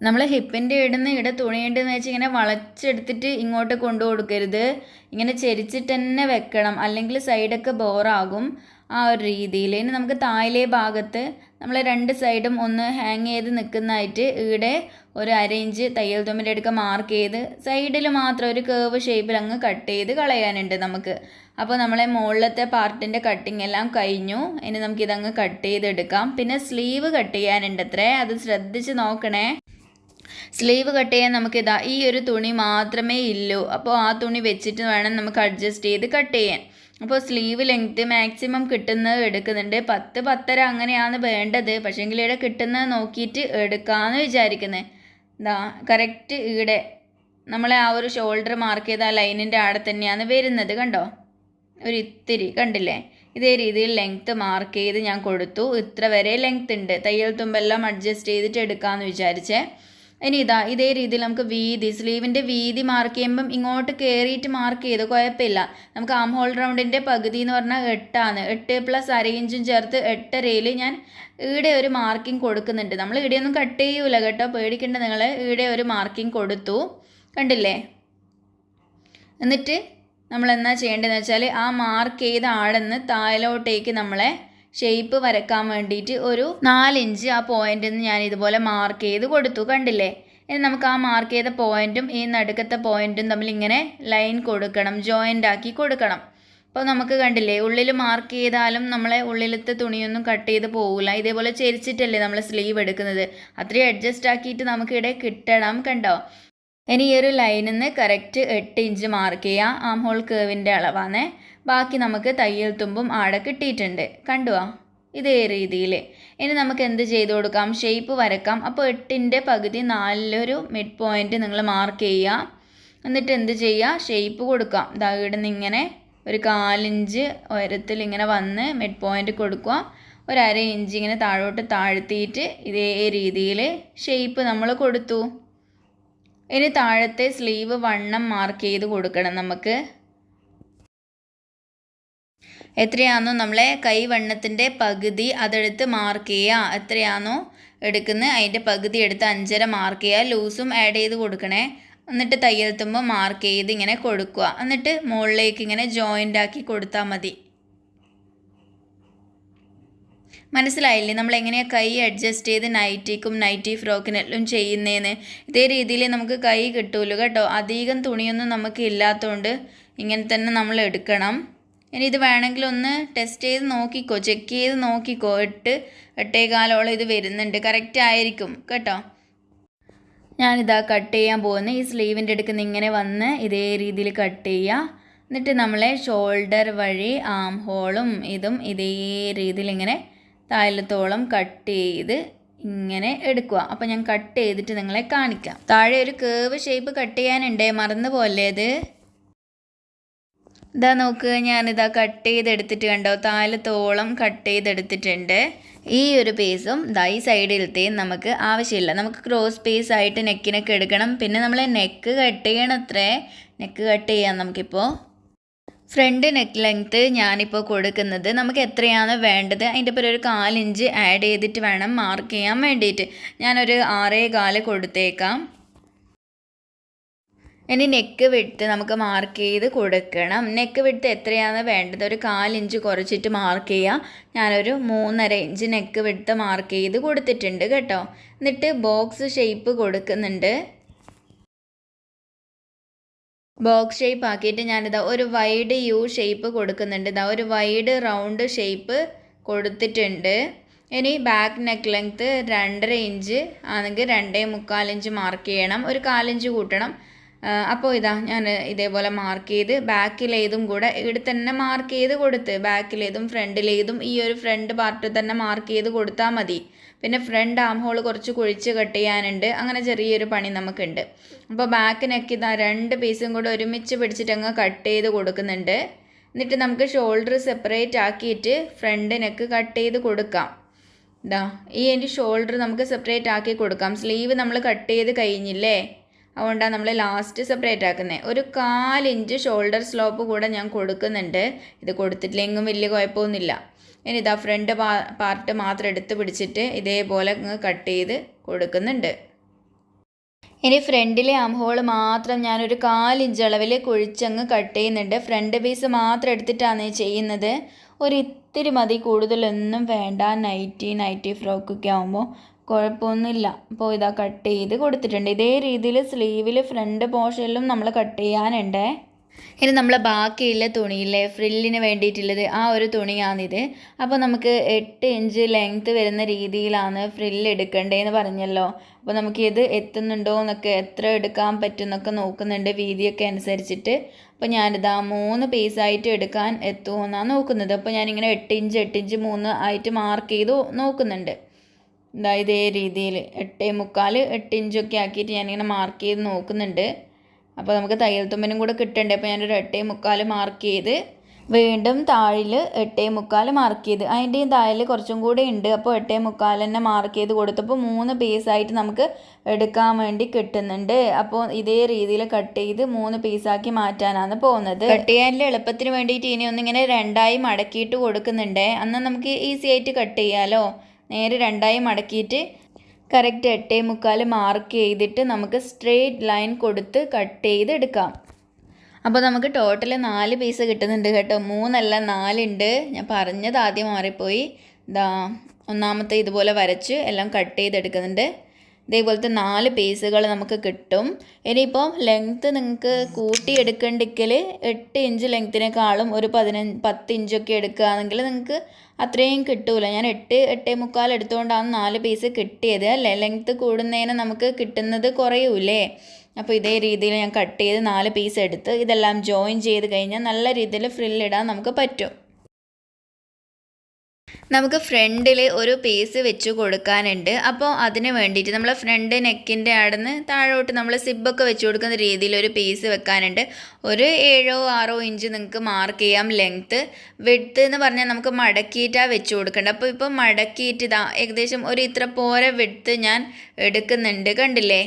നമ്മൾ ഹിപ്പിന്റെ ഇടുന്ന ഇട തുണിയുണ്ടെന്ന് വെച്ച് ഇങ്ങനെ വളച്ചെടുത്തിട്ട് ഇങ്ങോട്ട് കൊണ്ടു കൊടുക്കരുത് ഇങ്ങനെ ചെരിച്ചിട്ട് തന്നെ വെക്കണം. അല്ലെങ്കിൽ സൈഡൊക്കെ ബോറാകും ആ ഒരു രീതിയിൽ. ഇനി നമുക്ക് താഴെ ഭാഗത്ത് നമ്മൾ രണ്ട് സൈഡും ഒന്ന് ഹാങ് ചെയ്ത് നിൽക്കുന്നതായിട്ട് ഇവിടെ ഒരു അര ഇഞ്ച് തയ്യൽ തുമ്പിന്റെ അടുക്ക മാർക്ക് ചെയ്ത് സൈഡിൽ മാത്രം ഒരു കേവ് ഷേപ്പിൽ അങ്ങ് കട്ട് ചെയ്ത് കളയാനുണ്ട് നമുക്ക്. അപ്പോൾ നമ്മളെ മുകളിലത്തെ പാർട്ടിന്റെ കട്ടിങ് എല്ലാം കഴിഞ്ഞു. ഇനി നമുക്കിതങ്ങ് കട്ട് ചെയ്തെടുക്കാം. പിന്നെ സ്ലീവ് കട്ട് ചെയ്യാനുണ്ട് അത്രേ. അത് ശ്രദ്ധിച്ച് നോക്കണേ. സ്ലീവ് കട്ട് ചെയ്യാൻ നമുക്കിതാ ഈ ഒരു തുണി മാത്രമേ ഇല്ലൂ. അപ്പോൾ ആ തുണി വെച്ചിട്ട് വേണം നമുക്ക് അഡ്ജസ്റ്റ് ചെയ്ത് കട്ട് ചെയ്യാൻ. അപ്പോൾ സ്ലീവ് ലെങ്ത്ത് മാക്സിമം കിട്ടുന്നത് എടുക്കുന്നുണ്ട്. പത്ത് പത്തര അങ്ങനെയാണ് വേണ്ടത്. പക്ഷേങ്കിൽ ഇവിടെ കിട്ടുന്നത് നോക്കിയിട്ട് എടുക്കാമെന്ന് വിചാരിക്കുന്നത് ഇതാ കറക്റ്റ് ഇവിടെ നമ്മളെ ആ ഒരു ഷോൾഡർ മാർക്ക് ചെയ്ത ആ ലൈനിന്റെ ആടെ തന്നെയാണ് വരുന്നത് കണ്ടോ? ഒരു ഇത്തിരി കണ്ടില്ലേ? ഇതേ രീതിയിൽ ലെങ്ത്ത് മാർക്ക് ചെയ്ത് ഞാൻ കൊടുത്തു. ഇത്ര വരെ ലെങ്ത്ത് ഉണ്ട്. തയ്യൽ തുമ്പെല്ലാം അഡ്ജസ്റ്റ് ചെയ്തിട്ട് എടുക്കാമെന്ന് വിചാരിച്ചേ. ഇനി ഇതാ ഇതേ രീതിയിൽ നമുക്ക് വീതി സ്ലീവിന്റെ വീതി മാർക്ക് ചെയ്യുമ്പം ഇങ്ങോട്ട് കയറിയിട്ട് മാർക്ക് ചെയ്ത് കുഴപ്പമില്ല. നമുക്ക് ആം ഹോൾ റൗണ്ടിന്റെ പകുതി എന്ന് പറഞ്ഞാൽ എട്ടാണ്. എട്ട് പ്ലസ് അര ഇഞ്ചും ചേർത്ത് എട്ടരയിൽ ഞാൻ ഈടെ ഒരു മാർക്കിംഗ് കൊടുക്കുന്നുണ്ട്. നമ്മൾ ഈടെയൊന്നും കട്ട് ചെയ്യൂല കേട്ടോ. പേടിക്കേണ്ട നിങ്ങൾ ഈടെ ഒരു മാർക്കിംഗ് കൊടുത്തു. കണ്ടില്ലേ? എന്നിട്ട് നമ്മൾ എന്നാ ചെയ്യേണ്ടതെന്ന് വെച്ചാൽ ആ മാർക്ക് ചെയ്ത ആടെന്ന് താഴോട്ടേക്ക് നമ്മളെ ഷേപ്പ് വരക്കാൻ വേണ്ടിയിട്ട് ഒരു നാലിഞ്ച് ആ പോയിന്റിൽ നിന്ന് ഞാൻ ഇതുപോലെ മാർക്ക് ചെയ്ത് കൊടുത്തു കണ്ടില്ലേ? ഇനി നമുക്ക് ആ മാർക്ക് ചെയ്ത പോയിന്റും ഈ നടുക്കത്തെ പോയിന്റും തമ്മിൽ ഇങ്ങനെ ലൈൻ കൊടുക്കണം ജോയിന്റ് ആക്കി കൊടുക്കണം. അപ്പോൾ നമുക്ക് കണ്ടില്ലേ ഉള്ളിൽ മാർക്ക് ചെയ്താലും നമ്മളെ ഉള്ളിലത്തെ തുണിയൊന്നും കട്ട് ചെയ്ത് പോകില്ല ഇതേപോലെ ചെരിച്ചിട്ടല്ലേ നമ്മൾ സ്ലീവ് എടുക്കുന്നത്. അത്രയും അഡ്ജസ്റ്റ് ആക്കിയിട്ട് നമുക്കിവിടെ കിട്ടണം കണ്ടോ? ഇനി ഈ ഒരു ലൈനിൽ നിന്ന് കറക്റ്റ് എട്ട് ഇഞ്ച് മാർക്ക് ചെയ്യാം. ആം ഹോൾ കേവിന്റെ അളവാണ് ബാക്കി നമുക്ക് തയ്യൽ തുമ്പും ആടെ കിട്ടിയിട്ടുണ്ട്. കണ്ടുവാ ഇതേ രീതിയിൽ ഇനി നമുക്ക് എന്ത് ചെയ്ത് കൊടുക്കാം? ഷേപ്പ് വരക്കാം. അപ്പോൾ എട്ടിന്റെ പകുതി നാലിലൊരു മിഡ് പോയിന്റ് നിങ്ങൾ മാർക്ക് ചെയ്യുക എന്നിട്ട് എന്ത് ചെയ്യുക ഷേപ്പ് കൊടുക്കാം. ഇതാ ഇവിടുന്ന് ഇങ്ങനെ ഒരു കാലിഞ്ച് ഉയരത്തിൽ ഇങ്ങനെ വന്ന് മിഡ് പോയിന്റ് കൊടുക്കുക. ഒരു അര ഇഞ്ച് ഇങ്ങനെ താഴോട്ട് താഴ്ത്തിയിട്ട് ഇതേ രീതിയിൽ ഷേപ്പ് നമ്മൾ കൊടുത്തു. ഇനി താഴത്തെ സ്ലീവ് വണ്ണം മാർക്ക് ചെയ്ത് കൊടുക്കണം നമുക്ക്. എത്രയാണോ നമ്മളെ കൈവണ്ണത്തിന്റെ പകുതി അതെടുത്ത് മാർക്ക് ചെയ്യുക എത്രയാണോ എടുക്കുന്നത് അതിന്റെ പകുതി എടുത്ത് അഞ്ചര മാർക്ക് ചെയ്യുക ലൂസും ആഡ് ചെയ്ത് കൊടുക്കണേ. എന്നിട്ട് തയ്യലെത്തുമ്പോൾ മാർക്ക് ചെയ്ത് ഇങ്ങനെ കൊടുക്കുക. എന്നിട്ട് മുകളിലേക്ക് ഇങ്ങനെ ജോയിന്റ് ആക്കി കൊടുത്താൽ മതി. മനസ്സിലായില്ലേ? നമ്മൾ എങ്ങനെയാണ് കൈ അഡ്ജസ്റ്റ് ചെയ്ത് നൈറ്റിക്കും നൈറ്റി ഫ്രോക്കിനെല്ലാം ചെയ്യുന്നതെന്ന് ഇതേ രീതിയിൽ നമുക്ക് കൈ കിട്ടുമല്ലോ കേട്ടോ. അധികം തുണിയൊന്നും നമുക്ക് ഇല്ലാത്തതുകൊണ്ട് ഇങ്ങനെ തന്നെ നമ്മൾ എടുക്കണം. ഇനി ഇത് വേണമെങ്കിൽ ഒന്ന് ടെസ്റ്റ് ചെയ്ത് നോക്കിക്കോ ചെക്ക് ചെയ്ത് നോക്കിക്കോ. എട്ട് എട്ടേകാലോളം ഇത് വരുന്നുണ്ട്. കറക്റ്റ് ആയിരിക്കും. കേട്ടോ? ഞാനിതാ കട്ട് ചെയ്യാൻ പോകുന്നത് ഈ സ്ലീവിന്റെ അടുക്കുന്ന ഇങ്ങനെ വന്ന് ഇതേ രീതിയിൽ കട്ട് ചെയ്യുക എന്നിട്ട് നമ്മളെ ഷോൾഡർ വഴി ആം ഹോളും ഇതും ഇതേ രീതിയിൽ ഇങ്ങനെ താഴത്തോളം കട്ട് ചെയ്ത് ഇങ്ങനെ എടുക്കുക. അപ്പോൾ ഞാൻ കട്ട് ചെയ്തിട്ട് നിങ്ങളെ കാണിക്കാം. താഴെ ഒരു കേവ് ഷേപ്പ് കട്ട് ചെയ്യാനുണ്ടേ. മറന്നു പോലെ അത് ഇതാ നോക്ക് ഞാനിതാ കട്ട് ചെയ്തെടുത്തിട്ട് കണ്ടോ? താലത്തോളം കട്ട് ചെയ്തെടുത്തിട്ടുണ്ട്. ഈ ഒരു പീസും ദാ ഈ സൈഡിലത്തെയും നമുക്ക് ആവശ്യമില്ല. നമുക്ക് ക്രോസ് പീസ് ആയിട്ട് നെക്കിനൊക്കെ എടുക്കണം. പിന്നെ നമ്മൾ നെക്ക് കട്ട് ചെയ്യണത്രേ? നെക്ക് കട്ട് ചെയ്യാം നമുക്കിപ്പോൾ ഫ്രണ്ട് നെക്ക് ലെങ്ത്ത് ഞാനിപ്പോൾ കൊടുക്കുന്നത് നമുക്ക് എത്രയാണ് വേണ്ടത്. അതിന്റെ പേര് ഒരു കാലിഞ്ച് ആഡ് ചെയ്തിട്ട് വേണം മാർക്ക് ചെയ്യാൻ വേണ്ടിയിട്ട് ഞാനൊരു ആറേ കാൽ കൊടുത്തേക്കാം. ഇനി നെക്ക് വിട്ട് നമുക്ക് മാർക്ക് ചെയ്ത് കൊടുക്കണം. നെക്ക് വിട്ട് എത്രയാണ് വേണ്ടത്? ഒരു കാലിഞ്ച് കുറച്ചിട്ട് മാർക്ക് ചെയ്യുക ഞാനൊരു മൂന്നര ഇഞ്ച് നെക്ക് വിട്ട് മാർക്ക് ചെയ്ത് കൊടുത്തിട്ടുണ്ട് കേട്ടോ. എന്നിട്ട് ബോക്സ് ഷേപ്പ് കൊടുക്കുന്നുണ്ട്. ബോക്സ് ഷേപ്പ് ആക്കിയിട്ട് ഞാനിതാ ഒരു വൈഡ് യു ഷേപ്പ് കൊടുക്കുന്നുണ്ട്. ഇതാ ഒരു വൈഡ് റൗണ്ട് ഷേപ്പ് കൊടുത്തിട്ടുണ്ട്. ഇനി ബാക്ക് നെക്ക് ലെങ്ത്ത് രണ്ടര ഇഞ്ച് ആണെങ്കിൽ രണ്ടേ മുക്കാലിഞ്ച് മാർക്ക് ചെയ്യണം. ഒരു കാലിഞ്ച് കൂട്ടണം. അപ്പോൾ ഇതാ ഞാൻ ഇതേപോലെ മാർക്ക് ചെയ്ത് ബാക്കിലേതും കൂടെ ഇവിടെ തന്നെ മാർക്ക് ചെയ്ത് കൊടുത്ത് ബാക്കിലേതും ഫ്രണ്ടിലേതും ഈ ഒരു ഫ്രണ്ട് പാർട്ട് തന്നെ മാർക്ക് ചെയ്ത് കൊടുത്താൽ മതി. പിന്നെ ഫ്രണ്ട് ആം ഹോൾ കുറച്ച് കുഴിച്ച് കട്ട് ചെയ്യാനുണ്ട്. അങ്ങനെ ചെറിയൊരു പണി നമുക്കുണ്ട്. അപ്പോൾ ബാക്കിനൊക്കെ നെക്ക് ഇതാ രണ്ട് പീസും കൂടെ ഒരുമിച്ച് പിടിച്ചിട്ട് അങ്ങ് കട്ട് ചെയ്ത് കൊടുക്കുന്നുണ്ട്. എന്നിട്ട് നമുക്ക് ഷോൾഡർ സെപ്പറേറ്റ് ആക്കിയിട്ട് ഫ്രണ്ട് നെക്ക് കട്ട് ചെയ്ത് കൊടുക്കാം. ഇതാ ഈ എന്റെ ഷോൾഡർ നമുക്ക് സെപ്പറേറ്റ് ആക്കി കൊടുക്കാം. സ്ലീവ് നമ്മൾ കട്ട് ചെയ്ത് കഴിഞ്ഞില്ലേ? അതുകൊണ്ടാണ് നമ്മൾ ലാസ്റ്റ് സെപ്പറേറ്റ് ആക്കുന്നത് ഒരു കാലിഞ്ച് ഷോൾഡർ സ്ലോപ്പ് കൂടെ ഞാൻ കൊടുക്കുന്നുണ്ട്. ഇത് കൊടുത്തിട്ടില്ലെങ്കിലും വലിയ കുഴപ്പമൊന്നുമില്ല. ഇനി ഇതാ ഫ്രണ്ട് പാർട്ട് മാത്രം എടുത്ത് പിടിച്ചിട്ട് ഇതേപോലെ കട്ട് ചെയ്ത് കൊടുക്കുന്നുണ്ട്. ഇനി ഫ്രണ്ടിലെ ആം മാത്രം ഞാനൊരു കാലിഞ്ച് അളവിൽ കുഴിച്ചങ്ങ് കട്ട് ചെയ്യുന്നുണ്ട്. ഫ്രണ്ട് പീസ് മാത്രം എടുത്തിട്ടാണ് ചെയ്യുന്നത്. ഒരു ഇത്തിരി മതി കൂടുതലൊന്നും വേണ്ട. നൈറ്റി നൈറ്റി ഫ്രോക്കൊക്കെ ആകുമ്പോൾ കുഴപ്പമൊന്നുമില്ല. അപ്പോൾ ഇതാ കട്ട് ചെയ്ത് കൊടുത്തിട്ടുണ്ട്. ഇതേ രീതിയിൽ സ്ലീവിൽ ഫ്രണ്ട് പോർഷനിലും നമ്മൾ കട്ട് ചെയ്യാനുണ്ട്. ഇനി നമ്മൾ ബാക്കിയുള്ള തുണിയില്ലേ ഫ്രില്ലിന് വേണ്ടിയിട്ടുള്ളത് ആ ഒരു തുണിയാണിത്. അപ്പോൾ നമുക്ക് എട്ട് ഇഞ്ച് ലെങ്ത്ത് വരുന്ന രീതിയിലാണ് ഫ്രില്ല് എടുക്കേണ്ടതെന്ന് പറഞ്ഞല്ലോ. അപ്പോൾ നമുക്ക് ഇത് എത്തുന്നുണ്ടോ എന്നൊക്കെ എത്ര എടുക്കാൻ പറ്റുമെന്നൊക്കെ നോക്കുന്നുണ്ട് വീതിയൊക്കെ അനുസരിച്ചിട്ട്. അപ്പോൾ ഞാനിതാ മൂന്ന് പീസായിട്ട് എടുക്കാൻ എത്തുമോ എന്നാണ് നോക്കുന്നത്. അപ്പോൾ ഞാനിങ്ങനെ എട്ട് ഇഞ്ച് എട്ട് ഇഞ്ച് മൂന്ന് ആയിട്ട് മാർക്ക് ചെയ്ത് നോക്കുന്നുണ്ട്. ഇതാ ഇതേ രീതിയിൽ എട്ടേ മുക്കാൽ എട്ട് ഇഞ്ചൊക്കെ ആക്കിയിട്ട് ഞാനിങ്ങനെ മാർക്ക് ചെയ്ത് നോക്കുന്നുണ്ട്. അപ്പോൾ നമുക്ക് തയ്യൽ തുമ്പനും കൂടെ കിട്ടണ്ടേ? അപ്പോൾ ഞാനൊരു എട്ടേ മുക്കാൽ മാർക്ക് ചെയ്ത് വീണ്ടും താഴിൽ എട്ടേ മുക്കാൽ മാർക്ക് ചെയ്ത് അതിന്റെയും താഴിൽ കുറച്ചും കൂടി ഉണ്ട്. അപ്പോൾ എട്ടേ മുക്കാൽ തന്നെ മാർക്ക് ചെയ്ത് കൊടുത്തപ്പോൾ മൂന്ന് പീസായിട്ട് നമുക്ക് എടുക്കാൻ വേണ്ടി കിട്ടുന്നുണ്ട്. അപ്പോൾ ഇതേ രീതിയിൽ കട്ട് ചെയ്ത് മൂന്ന് പീസാക്കി മാറ്റാനാണ് പോകുന്നത്. കട്ട് ചെയ്യാനുള്ള എളുപ്പത്തിന് വേണ്ടിയിട്ട് ഇനി ഒന്നിങ്ങനെ രണ്ടായി മടക്കിയിട്ട് കൊടുക്കുന്നുണ്ട്. അന്ന് നമുക്ക് ഈസി ആയിട്ട് കട്ട് ചെയ്യാമല്ലോ നേരെ രണ്ടായി മടക്കിയിട്ട് കറക്റ്റ് എട്ടേ മുക്കാൽ മാർക്ക് ചെയ്തിട്ട് നമുക്ക് സ്ട്രെയിറ്റ് ലൈൻ കൊടുത്ത് കട്ട് ചെയ്ത് എടുക്കാം. അപ്പോൾ നമുക്ക് ടോട്ടൽ നാല് പീസ് കിട്ടുന്നുണ്ട് കേട്ടോ. മൂന്നല്ല നാലുണ്ട്. ഞാൻ പറഞ്ഞത് ആദ്യം മാറിപ്പോയി. ഇതാ ഒന്നാമത്തെ ഇതുപോലെ വരച്ച് എല്ലാം കട്ട് ചെയ്തെടുക്കുന്നുണ്ട്. ഇതേപോലത്തെ നാല് പീസുകൾ നമുക്ക് കിട്ടും. ഇനിയിപ്പോൾ ലെങ്ത്ത് നിങ്ങൾക്ക് കൂട്ടി എടുക്കണ്ടെങ്കിൽ എട്ട് ഇഞ്ച് ലെങ്ത്തിനേക്കാളും ഒരു പതിനഞ്ച് പത്ത് ഇഞ്ചൊക്കെ എടുക്കുകയാണെങ്കിൽ നിങ്ങൾക്ക് അത്രയും കിട്ടൂല. ഞാൻ എട്ട് എട്ടേ മുക്കാൽ എടുത്തുകൊണ്ടാണ് നാല് പീസ് കിട്ടിയത് അല്ലേ? ലെങ്ത്ത് കൂടുന്നതിന് നമുക്ക് കിട്ടുന്നത് കുറയൂലേ? അപ്പോൾ ഇതേ രീതിയിൽ ഞാൻ കട്ട് ചെയ്ത് നാല് പീസ് എടുത്ത് ഇതെല്ലാം ജോയിൻ ചെയ്ത് കഴിഞ്ഞാൽ നല്ല രീതിയിൽ ഫ്രില്ലിടാൻ നമുക്ക് പറ്റും. നമുക്ക് ഫ്രണ്ടിൽ ഒരു പീസ് വെച്ച് കൊടുക്കാനുണ്ട്. അപ്പോൾ അതിന് വേണ്ടിയിട്ട് നമ്മൾ ഫ്രണ്ട് നെക്കിന്റെ അവിടുന്ന് താഴോട്ട് നമ്മൾ സിബൊക്കെ വെച്ച് കൊടുക്കുന്ന രീതിയിൽ ഒരു പീസ് വെക്കാനുണ്ട്. ഒരു ഏഴോ ആറോ ഇഞ്ച് നിങ്ങൾക്ക് മാർക്ക് ചെയ്യാം ലെങ്ത്ത് വിഡ്ത്ത് എന്ന് പറഞ്ഞാൽ നമുക്ക് മടക്കിയിട്ടാണ് വെച്ച് കൊടുക്കേണ്ടത്. അപ്പോൾ ഇപ്പോൾ മടക്കിയിട്ട് ഇതാ ഏകദേശം ഒരു ഇത്ര പോരെ വിഡ്ത്ത് ഞാൻ എടുക്കുന്നുണ്ട്. കണ്ടില്ലേ?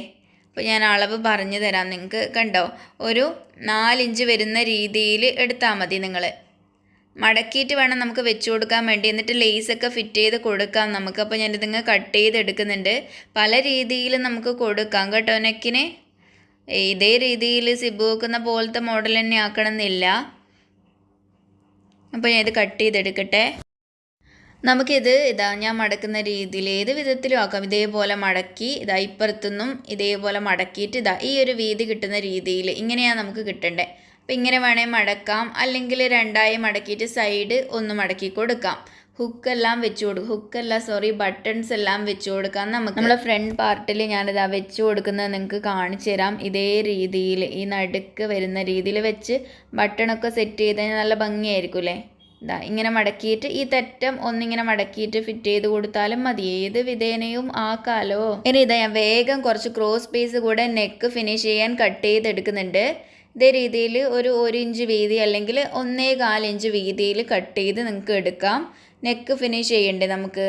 അപ്പോൾ ഞാൻ അളവ് പറഞ്ഞു തരാം. നിങ്ങൾക്ക് കണ്ടോ? ഒരു നാലിഞ്ച് വരുന്ന രീതിയിൽ എടുത്താൽ മതി നിങ്ങൾ മടക്കിയിട്ട് വേണം നമുക്ക് വെച്ച് കൊടുക്കാൻ വേണ്ടി. എന്നിട്ട് ലേസൊക്കെ ഫിറ്റ് ചെയ്ത് കൊടുക്കാം. നമുക്ക് അപ്പോൾ ഞാനിതിങ്ങ് കട്ട് ചെയ്ത് എടുക്കുന്നുണ്ട്. പല രീതിയിൽ നമുക്ക് കൊടുക്കാം കേട്ടോ നെക്കിന്. ഇതേ രീതിയിൽ സിബു വെക്കുന്ന പോലത്തെ മോഡൽ തന്നെ ആക്കണമെന്നില്ല. അപ്പോൾ ഞാൻ ഇത് കട്ട് ചെയ്തെടുക്കട്ടെ നമുക്കിത് ഇതാ ഞാൻ മടക്കുന്ന രീതിയിൽ ഏത് വിധത്തിലും ആക്കാം. ഇതേപോലെ മടക്കി ഇതാ ഇപ്പുറത്തുനിന്നും ഇതേപോലെ മടക്കിയിട്ട് ഇതാ ഈ ഒരു വീതി കിട്ടുന്ന രീതിയിൽ ഇങ്ങനെയാണ് നമുക്ക് കിട്ടണ്ടേ. അപ്പം ഇങ്ങനെ വേണേൽ മടക്കാം. അല്ലെങ്കിൽ രണ്ടായി മടക്കിയിട്ട് സൈഡ് ഒന്ന് മടക്കി കൊടുക്കാം. ഹുക്കെല്ലാം വെച്ച് കൊടുക്കും ഹുക്കല്ല സോറി ബട്ടൺസ് എല്ലാം വെച്ച് കൊടുക്കാം നമുക്ക്. നമ്മളെ ഫ്രണ്ട് പാർട്ടിൽ ഞാനിതാ വെച്ച് കൊടുക്കുന്നത് നിങ്ങൾക്ക് കാണിച്ചു തരാം. ഇതേ രീതിയിൽ ഈ നടുക്ക് വരുന്ന രീതിയിൽ വെച്ച് ബട്ടണൊക്കെ സെറ്റ് ചെയ്ത് കഴിഞ്ഞാൽ നല്ല ഭംഗിയായിരിക്കും അല്ലേ? ഇതാ ഇങ്ങനെ മടക്കിയിട്ട് ഈ തെറ്റം ഒന്നിങ്ങനെ മടക്കിയിട്ട് ഫിറ്റ് ചെയ്ത് കൊടുത്താലും മതി. ഏത് വിധേനയും ആക്കാലോ ഇനി ഇതാ ഞാൻ വേഗം കുറച്ച് ക്രോസ് പീസ് കൂടെ നെക്ക് ഫിനിഷ് ചെയ്യാൻ കട്ട് ചെയ്തെടുക്കുന്നുണ്ട്. ഇതേ രീതിയിൽ ഒരു ഒരു ഇഞ്ച് വീതി അല്ലെങ്കിൽ ഒന്നേ കാലിഞ്ച് വീതിയിൽ കട്ട് ചെയ്ത് നിങ്ങൾക്ക് എടുക്കാം. നെക്ക് ഫിനിഷ് ചെയ്യണ്ടേ നമുക്ക്?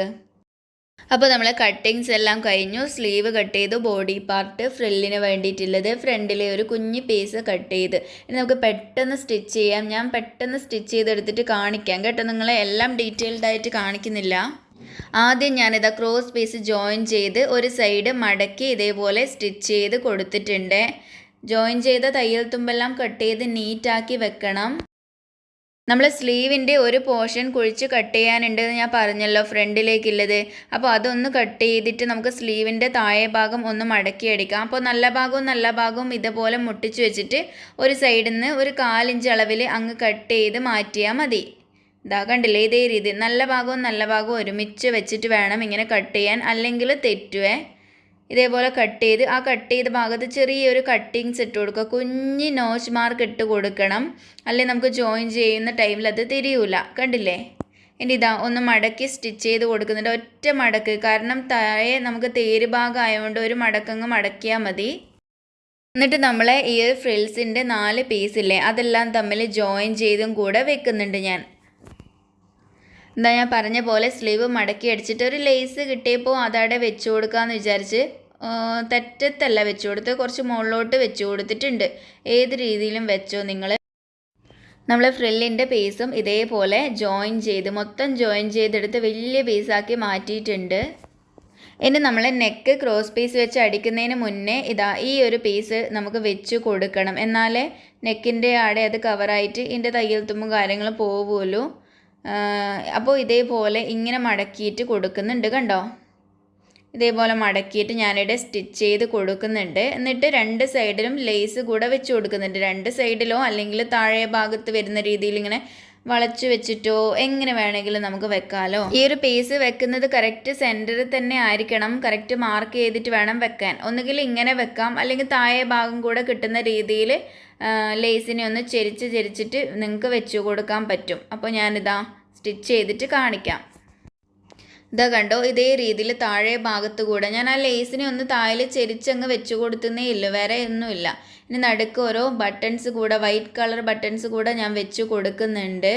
അപ്പോൾ നമ്മൾ കട്ടിങ്സ് എല്ലാം കഴിഞ്ഞു. സ്ലീവ് കട്ട് ചെയ്തു. ബോഡി പാർട്ട് ഫ്രില്ലിന് വേണ്ടിയിട്ടുള്ളത് ഫ്രണ്ടിലെ ഒരു കുഞ്ഞ് പീസ് കട്ട് ചെയ്ത്. ഇനി നമുക്ക് പെട്ടെന്ന് സ്റ്റിച്ച് ചെയ്യാം. ഞാൻ പെട്ടെന്ന് സ്റ്റിച്ച് ചെയ്തെടുത്തിട്ട് കാണിക്കാം കേട്ടോ. നിങ്ങളെ എല്ലാം ഡീറ്റെയിൽഡ് ആയിട്ട് കാണിക്കുന്നില്ല. ആദ്യം ഞാനിതാ ക്രോസ് പീസ് ജോയിൻ ചെയ്ത് ഒരു സൈഡ് മടക്കി ഇതേപോലെ സ്റ്റിച്ച് ചെയ്ത് കൊടുത്തിട്ടുണ്ട്. ജോയിൻ ചെയ്ത തയ്യൽ തുമ്പെല്ലാം കട്ട് ചെയ്ത് നീറ്റാക്കി വെക്കണം. നമ്മൾ സ്ലീവിന്റെ ഒരു പോർഷൻ കുഴിച്ച് കട്ട് ചെയ്യാനുണ്ട് എന്ന് ഞാൻ പറഞ്ഞല്ലോ ഫ്രണ്ടിലേക്കുള്ളത് അപ്പോൾ അതൊന്ന് കട്ട് ചെയ്തിട്ട് നമുക്ക് സ്ലീവിന്റെ താഴെ ഭാഗം ഒന്ന് മടക്കി അടിക്കാം. അപ്പോൾ നല്ല ഭാഗവും നല്ല ഭാഗവും ഇതുപോലെ മുട്ടിച്ച് വെച്ചിട്ട് ഒരു സൈഡിൽ നിന്ന് ഒരു കാലിഞ്ച് അളവിൽ അങ്ങ് കട്ട് ചെയ്ത് മാറ്റിയാൽ മതി. ഇതാ കണ്ടില്ലേ ഇതേ രീതി. നല്ല ഭാഗവും നല്ല ഭാഗവും ഒരുമിച്ച് വെച്ചിട്ട് വേണം ഇങ്ങനെ കട്ട് ചെയ്യാൻ. അല്ലെങ്കിൽ തെറ്റുവേ. ഇതേപോലെ കട്ട് ചെയ്ത് ആ കട്ട് ചെയ്ത ഭാഗത്ത് ചെറിയൊരു കട്ടിങ്സ് ഇട്ട് കൊടുക്കുക. കുഞ്ഞ് നോച്ച് മാർക്ക് ഇട്ട് കൊടുക്കണം. അല്ലെങ്കിൽ നമുക്ക് ജോയിൻ ചെയ്യുന്ന ടൈമിൽ അത് തിരിയൂല. കണ്ടില്ലേ? ഇനി ഇതാ ഒന്ന് മടക്കി സ്റ്റിച്ച് ചെയ്ത് കൊടുക്കുന്നുണ്ട്. ഒറ്റ മടക്ക്. കാരണം താഴെ നമുക്ക് തേര് ഭാഗം ആയതുകൊണ്ട് ഒരു മടക്കങ്ങ് മടക്കിയാൽ മതി. എന്നിട്ട് നമ്മളെ ഈ ഒരു ഫ്രിൽസിന്റെ നാല് പീസില്ലേ അതെല്ലാം തമ്മിൽ ജോയിൻ ചെയ്തും കൂടെ വെക്കുന്നുണ്ട് ഞാൻ. എന്താ ഞാൻ പറഞ്ഞ പോലെ സ്ലീവ് മടക്കി അടിച്ചിട്ട് ഒരു ലേസ് കിട്ടിയപ്പോൾ അതവിടെ വെച്ചു കൊടുക്കാമെന്ന് വിചാരിച്ച് തെറ്റത്തല്ല വെച്ചു കൊടുത്ത് കുറച്ച് മുകളിലോട്ട് വെച്ച് കൊടുത്തിട്ടുണ്ട്. ഏത് രീതിയിലും വെച്ചോ നിങ്ങൾ നമ്മൾ ഫ്രില്ലിന്റെ പീസും ഇതേപോലെ ജോയിൻ ചെയ്ത് മൊത്തം ജോയിൻ ചെയ്തെടുത്ത് വലിയ പീസാക്കി മാറ്റിയിട്ടുണ്ട്. ഇനി നമ്മൾ നെക്ക് ക്രോസ് പീസ് വെച്ച് അടിക്കുന്നതിന് മുന്നേ ഇതാ ഈ ഒരു പീസ് നമുക്ക് വെച്ച് കൊടുക്കണം. എന്നാലേ നെക്കിന്റെ ആടെ അത് കവറായിട്ട് ഇതിന്റെ തയ്യൽ തുമ്പും കാര്യങ്ങളും പോവുമല്ലോ അപ്പോൾ ഇതേപോലെ ഇങ്ങനെ മടക്കിയിട്ട് കൊടുക്കുന്നുണ്ട് കണ്ടോ? ഇതേപോലെ മടക്കിയിട്ട് ഞാനിവിടെ സ്റ്റിച്ച് ചെയ്ത് കൊടുക്കുന്നുണ്ട്. എന്നിട്ട് രണ്ട് സൈഡിലും ലേസ് കൂടെ വെച്ച് കൊടുക്കുന്നുണ്ട്. രണ്ട് സൈഡിലോ അല്ലെങ്കിൽ താഴെ ഭാഗത്ത് വരുന്ന രീതിയിൽ ഇങ്ങനെ വളച്ചു വെച്ചിട്ടോ എങ്ങനെ വേണമെങ്കിലും നമുക്ക് വെക്കാലോ. ഈ ഒരു പേസ് വെക്കുന്നത് കറക്റ്റ് സെന്ററിൽ തന്നെ ആയിരിക്കണം. കറക്റ്റ് മാർക്ക് ചെയ്തിട്ട് വേണം വെക്കാൻ. ഒന്നുകിൽ ഇങ്ങനെ വെക്കാം. അല്ലെങ്കിൽ താഴെ ഭാഗം കൂടെ കിട്ടുന്ന രീതിയിൽ ലേസിനെ ഒന്ന് ചെരിച്ച് ചെരിച്ചിട്ട് നിങ്ങൾക്ക് വെച്ച് കൊടുക്കാൻ പറ്റും. അപ്പോൾ ഞാനിതാ സ്റ്റിച്ച് ചെയ്തിട്ട് കാണിക്കാം. ഇതാ കണ്ടോ ഇതേ രീതിയിൽ താഴെ ഭാഗത്ത് കൂടെ. ഞാൻ ആ ലേസിനെ ഒന്ന് താഴെ ചെരിച്ചങ്ങ് വെച്ച് കൊടുത്തുന്നേ ഇല്ല വേറെ ഒന്നുമില്ല. ഇനി നടുക്ക് ഓരോ ബട്ടൺസ് കൂടെ വൈറ്റ് കളർ ബട്ടൺസ് കൂടെ ഞാൻ വെച്ച് കൊടുക്കുന്നുണ്ട്.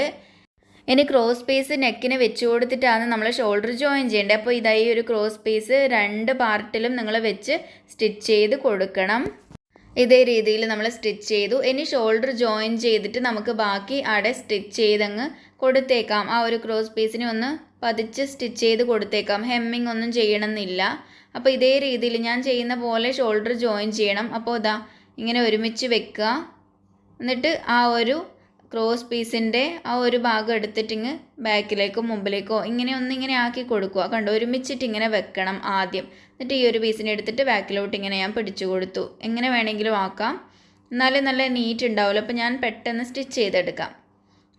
ഇനി ക്രോസ് പീസ് നെക്കിന് വെച്ച് കൊടുത്തിട്ടാണ് നമ്മൾ ഷോൾഡർ ജോയിൻ ചെയ്യേണ്ടത്. അപ്പോൾ ഇതായി ഒരു ക്രോസ് പീസ് രണ്ട് പാർട്ടിലും നിങ്ങൾ വെച്ച് സ്റ്റിച്ച് ചെയ്ത് കൊടുക്കണം. ഇതേ രീതിയിൽ നമ്മൾ സ്റ്റിച്ച് ചെയ്തു. ഇനി ഷോൾഡർ ജോയിൻ ചെയ്തിട്ട് നമുക്ക് ബാക്കി അവിടെ സ്റ്റിച്ച് ചെയ്തങ്ങ് കൊടുത്തേക്കാം. ആ ഒരു ക്രോസ് പീസിനെ ഒന്ന് പതിച്ച് സ്റ്റിച്ച് ചെയ്ത് കൊടുത്തേക്കാം. ഹെമ്മിങ് ഒന്നും ചെയ്യണമെന്നില്ല. അപ്പോൾ ഇതേ രീതിയിൽ ഞാൻ ചെയ്യുന്ന പോലെ ഷോൾഡർ ജോയിൻ ചെയ്യണം. അപ്പോൾ ഇതാ ഇങ്ങനെ ഒരുമിച്ച് വെക്കുക. എന്നിട്ട് ആ ഒരു ക്രോസ് പീസിന്റെ ആ ഒരു ഭാഗം എടുത്തിട്ടിങ്ങ് ബാക്കിലേക്കോ മുമ്പിലേക്കോ ഇങ്ങനെ ഒന്ന് ഇങ്ങനെ ആക്കി കൊടുക്കുക. കണ്ടോ? ഒരുമിച്ചിട്ട് ഇങ്ങനെ വെക്കണം ആദ്യം. എന്നിട്ട് ഈ ഒരു പീസിനെ എടുത്തിട്ട് ബാക്കിലോട്ട് ഇങ്ങനെ ഞാൻ പിടിച്ചു കൊടുത്തു. എങ്ങനെ വേണമെങ്കിലും ആക്കാം. എന്നാലേ നല്ല നീറ്റ് ഉണ്ടാവുമല്ലോ അപ്പോൾ ഞാൻ പെട്ടെന്ന് സ്റ്റിച്ച് ചെയ്തെടുക്കാം.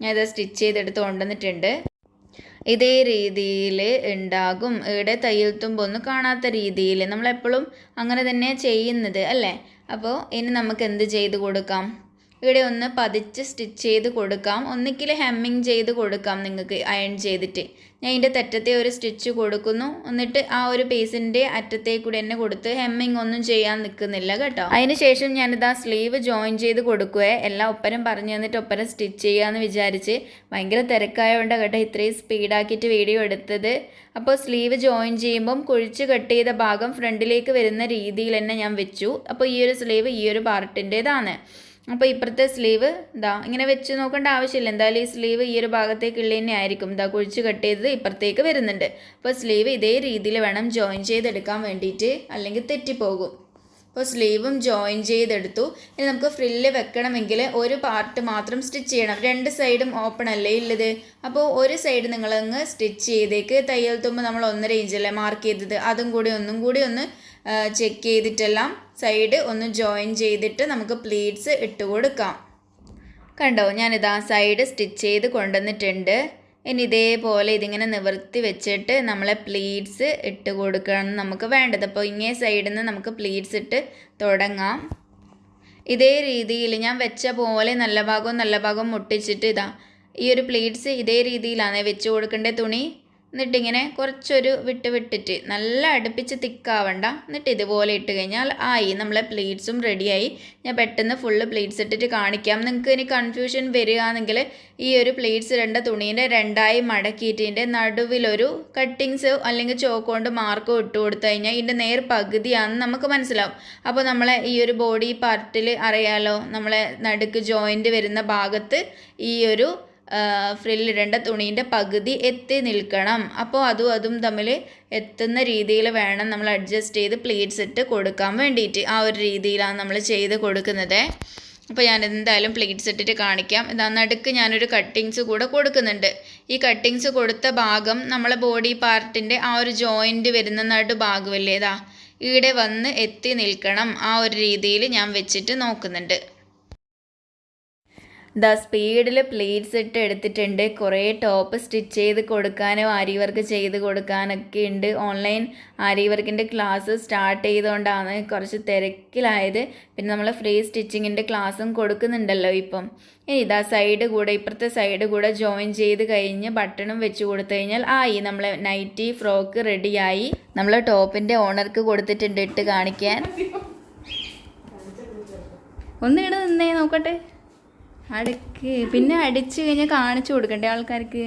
ഞാൻ ഇത് സ്റ്റിച്ച് ചെയ്തെടുത്ത് കൊണ്ടുവന്നിട്ടുണ്ട്. ഇതേ രീതിയിൽ ഉണ്ടാകും. ഇവിടെ തയ്യൽ തുമ്പൊന്നും കാണാത്ത രീതിയിൽ നമ്മളെപ്പോഴും അങ്ങനെ തന്നെ ചെയ്യുന്നത് അല്ലേ? അപ്പോൾ ഇനി നമുക്ക് എന്ത് ചെയ്ത് കൊടുക്കാം? ഇവിടെ ഒന്ന് പതിച്ച് സ്റ്റിച്ച് ചെയ്ത് കൊടുക്കാം. ഒന്നിക്കിൽ ഹെമ്മിങ് ചെയ്ത് കൊടുക്കാം നിങ്ങൾക്ക് അയൺ ചെയ്തിട്ട്. ഞാൻ ഇതിന്റെ തെറ്റത്തെ ഒരു സ്റ്റിച്ച് കൊടുക്കുന്നു. എന്നിട്ട് ആ ഒരു പീസിന്റെ അറ്റത്തെ കൂടി തന്നെ കൊടുത്ത് ഹെമ്മിങ് ഒന്നും ചെയ്യാൻ നിൽക്കുന്നില്ല കേട്ടോ. അതിന് ശേഷം ഞാനിതാ സ്ലീവ് ജോയിൻ ചെയ്ത് കൊടുക്കുകയെ എല്ലാം ഒപ്പരം പറഞ്ഞു തന്നിട്ട് ഒപ്പരം സ്റ്റിച്ച് ചെയ്യാമെന്ന് വിചാരിച്ച് ഭയങ്കര തിരക്കായതുകൊണ്ട് കേട്ടോ ഇത്രയും സ്പീഡാക്കിയിട്ട് വീഡിയോ എടുത്തത്. അപ്പോൾ സ്ലീവ് ജോയിൻ ചെയ്യുമ്പം കുഴിച്ച് കട്ട് ചെയ്ത ഭാഗം ഫ്രണ്ടിലേക്ക് വരുന്ന രീതിയിൽ തന്നെ ഞാൻ വെച്ചു. അപ്പോൾ ഈ ഒരു സ്ലീവ് ഈ ഒരു പാർട്ടിന്റേതാണ് അപ്പോൾ ഇപ്പുറത്തെ സ്ലീവ് ഇതാ ഇങ്ങനെ വെച്ച് നോക്കേണ്ട ആവശ്യമില്ല. എന്തായാലും ഈ സ്ലീവ് ഈ ഒരു ഭാഗത്തേക്കുള്ള തന്നെ ആയിരിക്കും. ഇതാ കുഴിച്ച് കട്ട് ചെയ്തത് ഇപ്പുറത്തേക്ക് വരുന്നുണ്ട്. അപ്പോൾ സ്ലീവ് ഇതേ രീതിയിൽ വേണം ജോയിൻ ചെയ്തെടുക്കാൻ വേണ്ടിയിട്ട് അല്ലെങ്കിൽ തെറ്റിപ്പോകും. അപ്പോൾ സ്ലീവും ജോയിൻ ചെയ്തെടുത്തു. ഇനി നമുക്ക് ഫ്രില്ല് വെക്കണമെങ്കിൽ ഒരു പാർട്ട് മാത്രം സ്റ്റിച്ച് ചെയ്യണം. രണ്ട് സൈഡും ഓപ്പൺ അല്ലേ ഉള്ളത്? അപ്പോൾ ഒരു സൈഡ് നിങ്ങളങ്ങ് സ്റ്റിച്ച് ചെയ്തേക്ക് തയ്യൽ തുമ്പ് നമ്മൾ ഒന്നര ഇഞ്ചല്ലേ മാർക്ക് ചെയ്തത്? അതും കൂടി ഒന്നും കൂടി ഒന്ന് ചെക്ക് ചെയ്തിട്ടെല്ലാം സൈഡ് ഒന്ന് ജോയിൻ ചെയ്തിട്ട് നമുക്ക് പ്ലീറ്റ്സ് ഇട്ട് കൊടുക്കാം. കണ്ടോ ഞാനിതാ സൈഡ് സ്റ്റിച്ച് ചെയ്ത് കൊണ്ടുവന്നിട്ടുണ്ട്. ഇനി ഇതേപോലെ ഇതിങ്ങനെ നിവർത്തി വെച്ചിട്ട് നമ്മളെ പ്ലീറ്റ്സ് ഇട്ട് കൊടുക്കണം നമുക്ക് വേണ്ടത്. അപ്പോൾ ഇങ്ങേ സൈഡിൽ നിന്ന് നമുക്ക് പ്ലീറ്റ്സ് ഇട്ട് തുടങ്ങാം. ഇതേ രീതിയിൽ ഞാൻ വെച്ച പോലെ നല്ല ഭാഗവും നല്ല ഭാഗവും മുട്ടിച്ചിട്ട് ഇതാ ഈ ഒരു പ്ലീറ്റ്സ് ഇതേ രീതിയിലാണ് വെച്ച് കൊടുക്കേണ്ട തുണി? എന്നിട്ട് ഇങ്ങനെ കുറച്ചൊരു വിട്ട് വിട്ടിട്ട് നല്ല അടുപ്പിച്ച് തിക്കാവണ്ട. എന്നിട്ട് ഇതുപോലെ ഇട്ട് കഴിഞ്ഞാൽ ആയി. നമ്മളെ പ്ലേറ്റ്സും റെഡിയായി ഞാൻ പെട്ടെന്ന് ഫുള്ള് പ്ലേറ്റ്സ് ഇട്ടിട്ട് കാണിക്കാം. നിങ്ങൾക്ക് ഇനി കൺഫ്യൂഷൻ വരികയാണെങ്കിൽ ഈ ഒരു പ്ലേറ്റ്സ് രണ്ട് തുണീന്റെ രണ്ടായി മടക്കിയിട്ടിന്റെ നടുവിലൊരു കട്ടിങ്സ് അല്ലെങ്കിൽ ചോക്ക് കൊണ്ട് മാർക്കോ ഇട്ട് കൊടുത്തു കഴിഞ്ഞാൽ ഇതിന്റെ നേർ പകുതിയാണെന്ന് നമുക്ക് മനസ്സിലാവും. അപ്പോൾ നമ്മളെ ഈ ഒരു ബോഡി പാർട്ടിൽ അറിയാലോ? നമ്മളെ നടുക്ക് ജോയിന്റ് വരുന്ന ഭാഗത്ത് ഈ ഒരു ഫ്രില്ലിടേണ്ട തുണീന്റെ പകുതി എത്തി നിൽക്കണം. അപ്പോൾ അതും അതും തമ്മിൽ എത്തുന്ന രീതിയിൽ വേണം നമ്മൾ അഡ്ജസ്റ്റ് ചെയ്ത് പ്ലീറ്റ്സ് ഇട്ട് കൊടുക്കാൻ വേണ്ടിയിട്ട്. ആ ഒരു രീതിയിലാണ് നമ്മൾ ചെയ്ത് കൊടുക്കുന്നത്. അപ്പോൾ ഞാൻ എന്തായാലും പ്ലീറ്റ്സ് ഇട്ടിട്ട് കാണിക്കാം. ഇതാ നടുക്ക് ഞാനൊരു കട്ടിങ്സ് കൂടെ കൊടുക്കുന്നുണ്ട്. ഈ കട്ടിങ്സ് കൊടുത്ത ഭാഗം നമ്മളെ ബോഡി പാർട്ടിന്റെ ആ ഒരു ജോയിന്റ് വരുന്ന നടുഭാഗമല്ലേ? ഇതാ ഇവിടെ വന്ന് എത്തി നിൽക്കണം. ആ ഒരു രീതിയിൽ ഞാൻ വെച്ചിട്ട് നോക്കുന്നുണ്ട്. ദാ സ്പീഡിൽ പ്ലേറ്റ്സ് ഇട്ട് എടുത്തിട്ടുണ്ട്. കുറേ ടോപ്പ് സ്റ്റിച്ച് ചെയ്ത് കൊടുക്കാനും ആരി വർക്ക് ചെയ്ത് കൊടുക്കാനൊക്കെ ഉണ്ട്. ഓൺലൈൻ ആരി വർക്കിന്റെ ക്ലാസ് സ്റ്റാർട്ട് ചെയ്തുകൊണ്ടാണ് കുറച്ച് തിരക്കിലായത്. പിന്നെ നമ്മൾ ഫ്രീ സ്റ്റിച്ചിങ്ങിന്റെ ക്ലാസ്സും കൊടുക്കുന്നുണ്ടല്ലോ ഇപ്പം. ഇനി ഇതാ സൈഡ് കൂടെ ഇപ്പുറത്തെ സൈഡ് കൂടെ ജോയിൻ ചെയ്ത് കഴിഞ്ഞ് ബട്ടണും വെച്ച് കൊടുത്തു കഴിഞ്ഞാൽ ആയി നമ്മളെ നൈറ്റി ഫ്രോക്ക് റെഡിയായി നമ്മൾ ടോപ്പിന്റെ ഓണർക്ക് കൊടുത്തിട്ടുണ്ട് ഇട്ട് കാണിക്കാൻ. ഒന്ന് നിന്നേ നോക്കട്ടെ. അടുക്ക്. പിന്നെ അടിച്ചു കഴിഞ്ഞാൽ കാണിച്ചു കൊടുക്കണ്ടേ ആൾക്കാർക്ക്?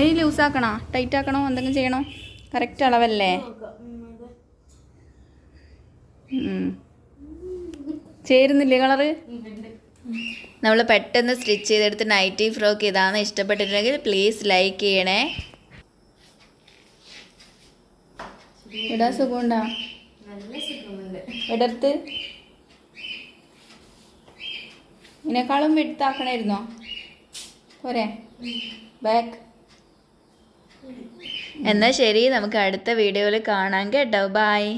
ഇനി ലൂസാക്കണോ? ടൈറ്റ് ആക്കണോ എന്തെങ്കിലും ചെയ്യണോ? കറക്റ്റ് അളവല്ലേ. ചേരുന്നില്ലേ കളറ്? നമ്മൾ പെട്ടെന്ന് സ്റ്റിച്ച് ചെയ്തെടുത്ത് നൈറ്റി ഫ്രോക്ക് ഇതാണ് ഇഷ്ടപ്പെട്ടിട്ടുണ്ടെങ്കിൽ പ്ലീസ് ലൈക്ക് ചെയ്യണേ. ഇടാ സുഖമുണ്ടാ? ഇടർത്ത് ഇതിനേക്കാളും വിടുത്താക്കണമായിരുന്നോ പോരെ. ബാക്ക് എന്നാൽ ശരി നമുക്ക് അടുത്ത വീഡിയോയിൽ കാണാം കേട്ടോ. ബായ്